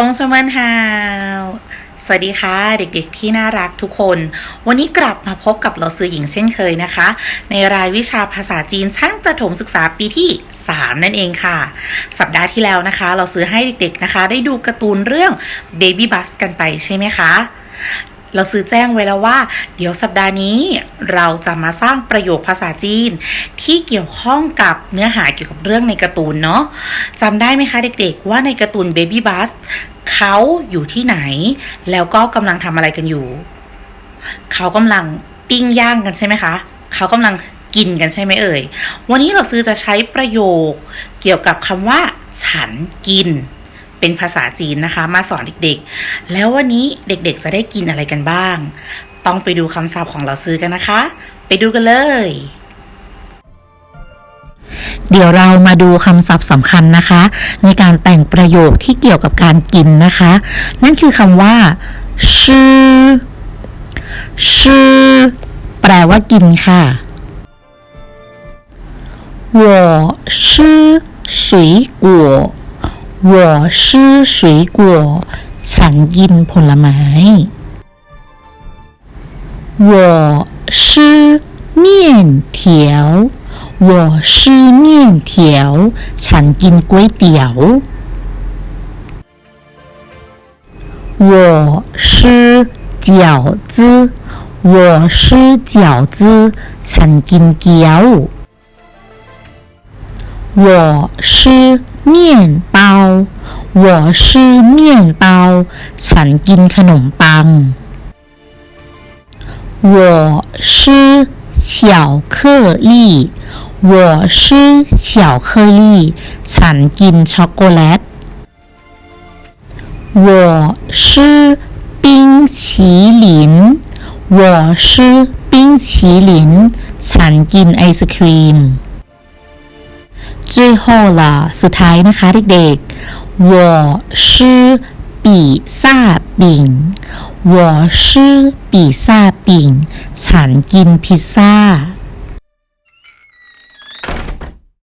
ทงสมันฮาวสวัสดีค่ะเด็กๆที่น่ารักทุกคน วันนี้กลับมาพบกับเราซื้อหญิงเช่นเคยนะคะ ในรายวิชาภาษาจีนชั้นประถมศึกษาปีที่ 3 นั่นเองค่ะ สัปดาห์ที่แล้วนะคะ เราซื้อให้เด็กๆนะคะ ได้ดูการ์ตูนเรื่อง Baby Bus กันไปใช่ไหมคะ เราซื้อแจ้งไว้แล้วว่า เดี๋ยวสัปดาห์นี้เราจะมาสร้างประโยคภาษาจีน ที่เกี่ยวข้องกับเนื้อหาเกี่ยวกับเรื่องในการ์ตูนเนาะจำได้ไหมคะเด็กๆ ว่าในการ์ตูน Baby Bus เขาอยู่ที่ไหน แล้วก็กำลังทำอะไรกันอยู่ เขากำลังปิ้งย่างกันใช่ไหมคะ เขากำลังกินกันใช่ไหมเอ่ย วันนี้เราซื้อจะใช้ประโยคเกี่ยวกับคำว่า ฉันกิน เป็นภาษาจีนนะคะ มาสอนเด็กๆ แล้ววันนี้เด็กๆจะได้กินอะไรกันบ้าง ต้องไปดูคำศัพท์ของเราซื้อกันนะคะ ไปดูกันเลย เดี๋ยวเรามาดูคำศัพท์สำคัญนะคะ ในการแต่งประโยคที่เกี่ยวกับการกินนะคะ นั่นคือคำว่าชื่อชื่อแปลว่ากินค่ะ我吃水果 我吃水果ฉันกินผลไม้ 我吃面条我吃面条ฉันกินก๋วยเตี๋ยว我吃饺子我吃饺子ฉันกินเกี๊ยว我吃 面包我吃面包ฉันกินขนมปัง我吃巧克力我吃巧克力ฉันกินช็อกโกแลต我吃冰淇淋我吃冰淇淋ฉันกินไอศครีม 最后了สุดท้ายนะคะเด็กๆ我吃比萨饼我吃比萨饼ฉันกินพิซซ่า